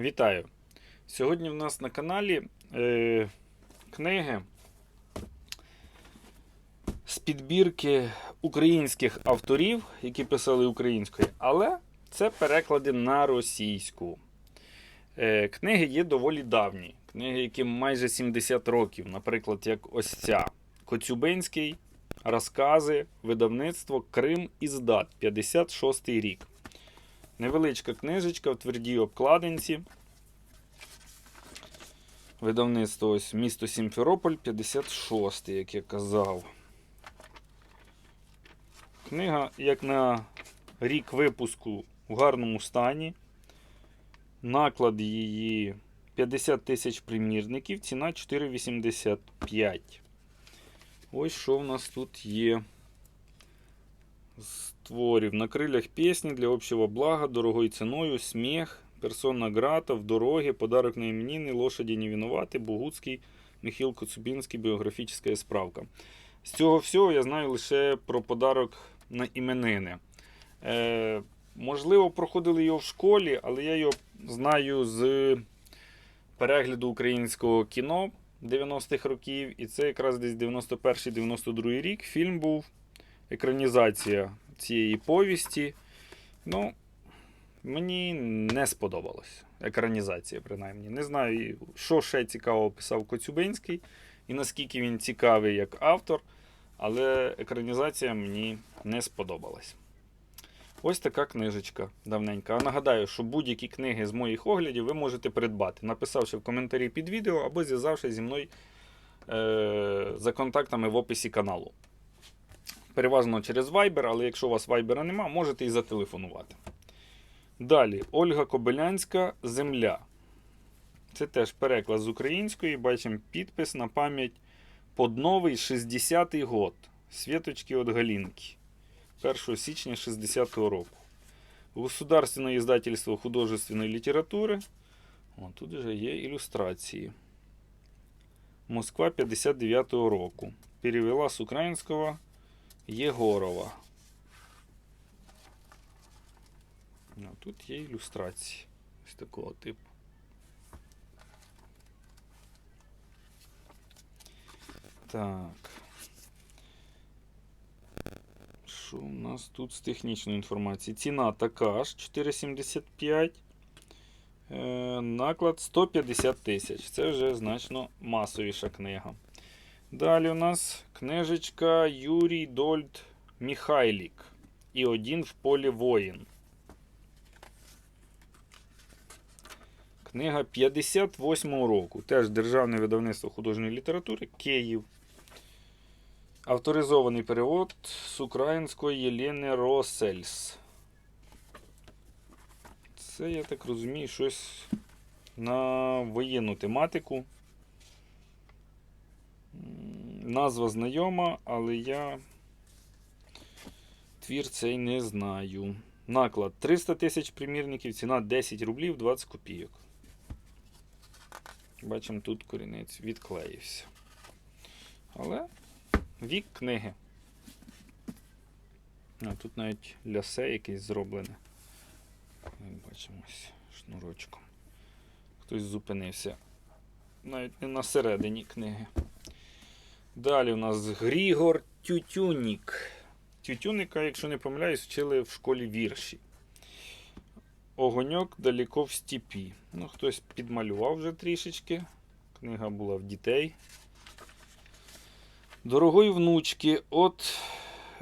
Вітаю! Сьогодні в нас на каналі е, книги з підбірки українських авторів, які писали українською, але це переклади на російську. Е, книги є доволі давні. Книги, яким майже 70 років, наприклад, як ось ця Коцюбинський, розкази, видавництво Крим і Здат, 56 рік. Невеличка книжечка в твердій обкладинці. Видавництво ось місто Сімферополь, 56, як я казав. Книга, як на рік випуску, в гарному стані. Наклад її 50 тисяч примірників, ціна 4,85. Ось що в нас тут є з творів. На крилях пісні для общего блага, дорогою ціною, сміх, персона грата, в дорогі, подарок на іменини, лошаді не винувати, Богуцький, Михайло Коцубінський, біографічна справка. З цього всього я знаю лише про подарок на іменини. Е, можливо, проходили його в школі, але я його знаю з перегляду українського кіно 90-х років. І це якраз десь 91-92 рік. Фільм був екранізація цієї повісті. Ну, мені не сподобалось. Екранізація, принаймні. Не знаю, що ще цікаво писав Коцюбинський і наскільки він цікавий як автор, але екранізація мені не сподобалась. Ось така книжечка давненька. А нагадаю, що будь-які книги з моїх оглядів ви можете придбати, написавши в коментарі під відео або зв'язавшись зі мною е- за контактами в описі каналу. Переважно через Viber, але якщо у вас Viber нема, можете і зателефонувати. Далі, Ольга Кобилянська Земля. Це теж переклад з української. Бачимо підпис на пам'ять Подновий 60-й год. Світочки от Галінки. 1 січня 60-го року. Государственное издательство художественной литератури. О, тут вже є ілюстрації. Москва 59-го року. Перевела з українського Єгорова. Ну, тут є ілюстрації. Ось такого типу. Так. Що у нас тут з технічної інформації? Ціна така ж 4,75. Е, наклад 150 тисяч. Це вже значно масовіша книга. Далі у нас книжечка Юрій Дольд Міхайлік. І один в полі воїн. Книга 58 року. Теж Державне видавництво художньої літератури Київ. Авторизований перевод з української Єлени Росельс. Це, я так розумію, щось на воєнну тематику. Назва знайома, але я твір цей не знаю. Наклад 300 тисяч примірників, ціна 10 рублів 20 копійок. Бачимо, тут корінець відклеївся. Але вік книги. А тут навіть лясе якесь зроблене. Як бачимо шнурочком. Хтось зупинився. Навіть не на середині книги. Далі у нас Грігор Тютюнік. Тютюника, якщо не помиляюсь, вчили в школі вірші. Огоньок далеко в степі. Ну, хтось підмалював вже трішечки. Книга була в дітей. Дорогой внучки от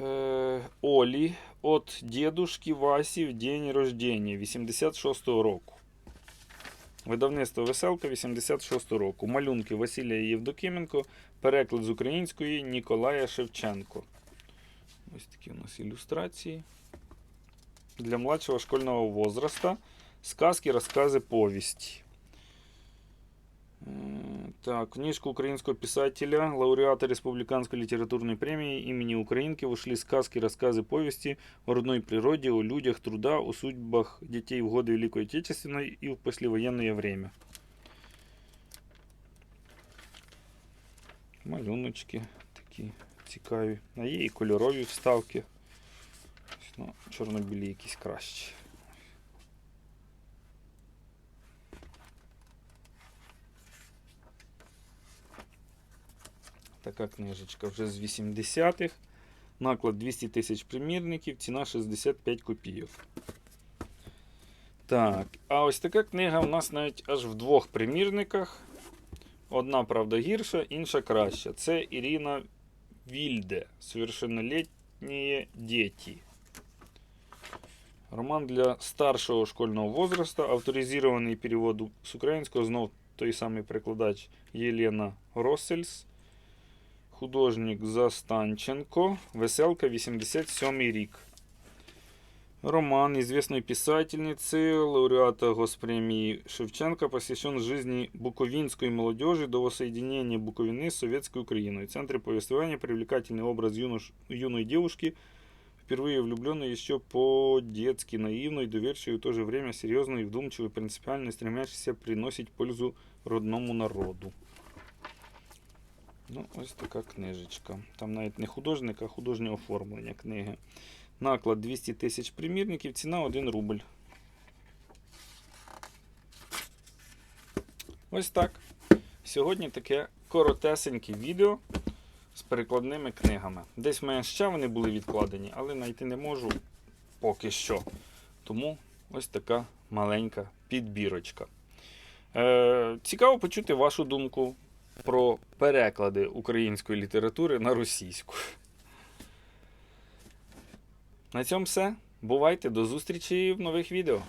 е, Олі, от дедушки Васі в день рождения 86-го року. Видавництво Веселка 86-го року. Малюнки Василія Євдокименко. Переклад з української Ніколая Шевченко. Ось такі у нас ілюстрації. Для младшого школьного возраста. Сказки, розкази, повести. М, Так, в книжку украинского писателя, лауреата Республиканской литературной премии имени Украинки вошли сказки, рассказы, повести о родной природе, о людях труда, о судьбах детей в годы Великой Отечественной и в послевоенное время. Малюночки такі цікаві. А є і кольорові вставки. Ось, Ну, чорно-білі якісь кращі. Така книжечка вже з 80-х. Наклад 200 тисяч примірників, ціна 65 копійок. Так, а ось така книга у нас навіть аж в двох примірниках. Одна, правда, гірша, інша краща. Це Ірина Вільде. Совершеннолетні діти. Роман для старшого школьного возраста, авторизований перевод з українського, знов той самий перекладач Єлена Россельс. Художник Застанченко. Веселка 87 рік. Роман известной писательницы, лауреата Госпремии Шевченко, посвящен жизни буковинской молодежи до воссоединения Буковины с советской Украиной. В центре повествования привлекательный образ юнош- юной девушки, впервые влюбленной еще по-детски наивной, доверчивой, в то же время серьезной, вдумчивой, принципиально стремящейся приносить пользу родному народу. Ну, ось така книжечка. Там навіть не художник, а художнє оформлення книги. Наклад 200 тисяч примірників, ціна 1 рубль. Ось так. Сьогодні таке коротесеньке відео з перекладними книгами. Десь в мене ще вони були відкладені, але знайти не можу поки що. Тому ось така маленька підбірочка. Е, цікаво почути вашу думку про переклади української літератури на російську. На цьому все. Бувайте до зустрічі в нових відео.